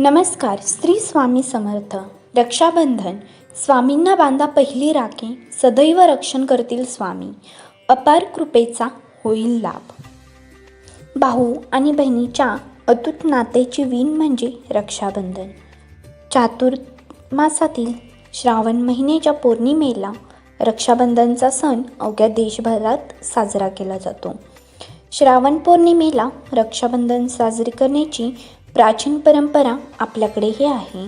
नमस्कार स्त्री स्वामी समर्थ. रक्षाबंधन. स्वामींना बांधा पहिली राखी सदैव रक्षण करतील स्वामी. अपार कृपेचा होईल लाभ. भाऊ आणि बहिणीच्या अतूट नात्याची वीण म्हणजे रक्षाबंधन. चातुर्मासातील श्रावण महिन्याच्या पौर्णिमेला रक्षाबंधनचा सण अवघ्या देशभरात साजरा केला जातो. श्रावण पौर्णिमेला रक्षाबंधन साजरी करण्याची प्राचीन परंपरा आपल्याकडेही आहे.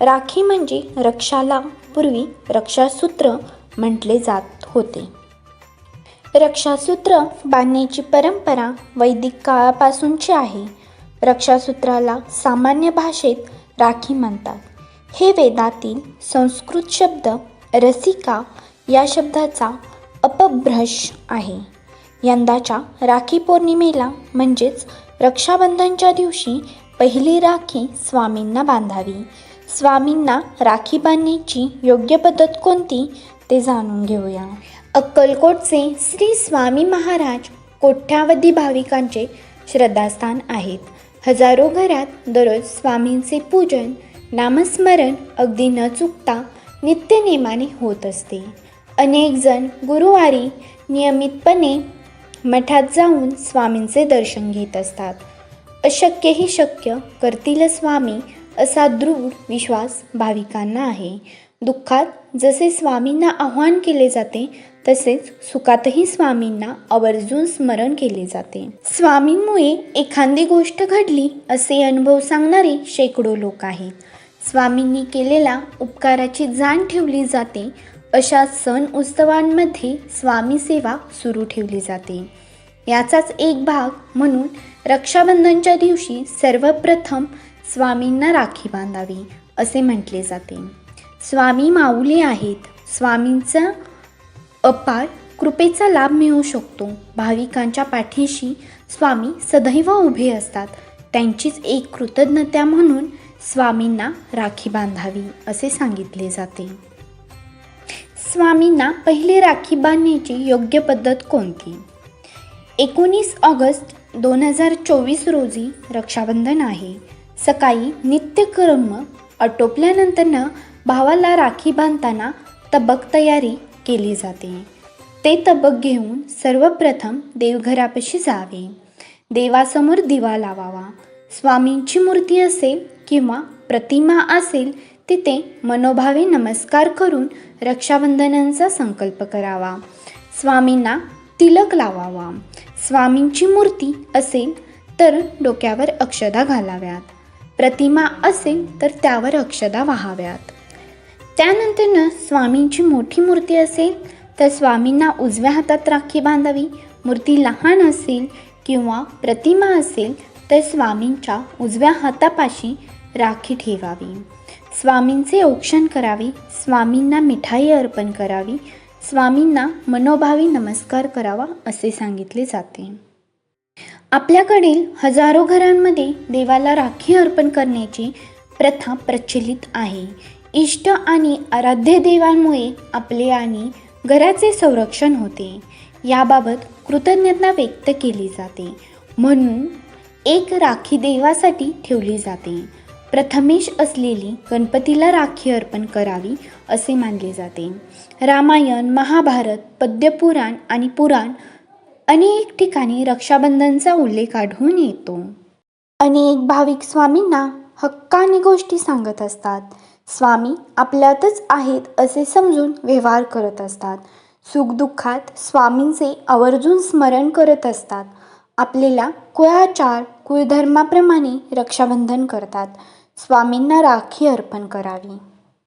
राखी म्हणजे रक्षाला पूर्वी रक्षासूत्र म्हटले जात होते. रक्षासूत्र बांधण्याची परंपरा वैदिक काळापासूनची आहे. रक्षासूत्राला सामान्य भाषेत राखी म्हणतात. हे वेदातील संस्कृत शब्द रसिका या शब्दाचा अपभ्रश आहे. यंदाच्या राखी पौर्णिमेला म्हणजेच रक्षाबंधनच्या दिवशी पहिली राखी स्वामींना बांधावी. स्वामींना राखी बांधण्याची योग्य पद्धत कोणती ते जाणून घेऊया. अक्कलकोटचे श्री स्वामी महाराज कोट्यावधी भाविकांचे श्रद्धास्थान आहेत. हजारो घरात दररोज स्वामींचे पूजन नामस्मरण अगदी न चुकता नित्यनेमाने होत असते. अनेक जण गुरुवारी नियमितपणे मठात जाऊन स्वामींचे दर्शन घेत असतात. अशक्यही शक्य करतील स्वामी असा दृढ विश्वास भाविकांना आहे. दुःखात जसे स्वामींना आव्हान केले जाते तसेच सुखातही स्वामींना आवर्जून स्मरण केले जाते. स्वामींमुळे एखादी गोष्ट घडली असे अनुभव सांगणारे शेकडो लोक आहेत. स्वामींनी केलेल्या उपकाराची जाण ठेवली जाते अशा सण उत्सवांमध्ये स्वामी सेवा सुरू ठेवली जाते. याचाच एक भाग म्हणून रक्षाबंधनच्या दिवशी सर्वप्रथम स्वामींना राखी बांधावी असे म्हटले जाते. स्वामी माऊली आहेत. स्वामींचा अपार कृपेचा लाभ मिळू शकतो. भाविकांच्या पाठीशी स्वामी सदैव उभे असतात. त्यांचीच एक कृतज्ञता म्हणून स्वामींना राखी बांधावी असे सांगितले जाते. स्वामींना पहिली राखी बांधण्याची योग्य पद्धत कोणती? एकोणीस ऑगस्ट दोन हजार चोवीस रोजी रक्षाबंधन आहे. सकाळी नित्यकर्म आटोपल्यानंतरनं भावाला राखी बांधताना तबक तयारी केली जाते. ते तबक घेऊन सर्वप्रथम देवघरापाशी जावे. देवासमोर दिवा लावावा. स्वामींची मूर्ती असेल किंवा प्रतिमा असेल तिथे मनोभावे नमस्कार करून रक्षाबंधनांचा संकल्प करावा. स्वामींना तिलक लावावा. स्वामींची मूर्ती असेल तर डोक्यावर अक्षदा घालाव्यात. प्रतिमा असेल तर त्यावर अक्षदा वाहाव्यात. त्यानंतरनं स्वामींची मोठी मूर्ती असेल तर स्वामींना उजव्या हातात राखी बांधावी. मूर्ती लहान असेल किंवा प्रतिमा असेल तर स्वामींच्या उजव्या हातापाशी राखी ठेवावी. स्वामींचे औक्षण करावे. स्वामींना मिठाई अर्पण करावी. स्वामींना मनोभावी नमस्कार करावा असे सांगितले जाते. आपल्याकडील हजारो घरांमध्ये देवाला राखी अर्पण करण्याची प्रथा प्रचलित आहे. इष्ट आणि आराध्य देवांमुळे आपले आणि घराचे संरक्षण होते. याबाबत कृतज्ञता व्यक्त केली जाते. म्हणून एक राखी देवासाठी ठेवली जाते. प्रथमेश असलेली गणपतीला राखी अर्पण करावी असे मानले जाते. रामायण महाभारत पद्यपुराण आणि पुराण अनेक ठिकाणी रक्षाबंधनचा उल्लेख आढळून येतो. अनेक भाविक स्वामींना हक्काने गोष्टी सांगत असतात. स्वामी आपल्यातच आहेत असे समजून व्यवहार करत असतात. सुखदुःखात स्वामींचे आवर्जून स्मरण करत असतात. आपल्याला कुळाचार कुळधर्माप्रमाणे रक्षाबंधन करतात. स्वामींना राखी अर्पण करावी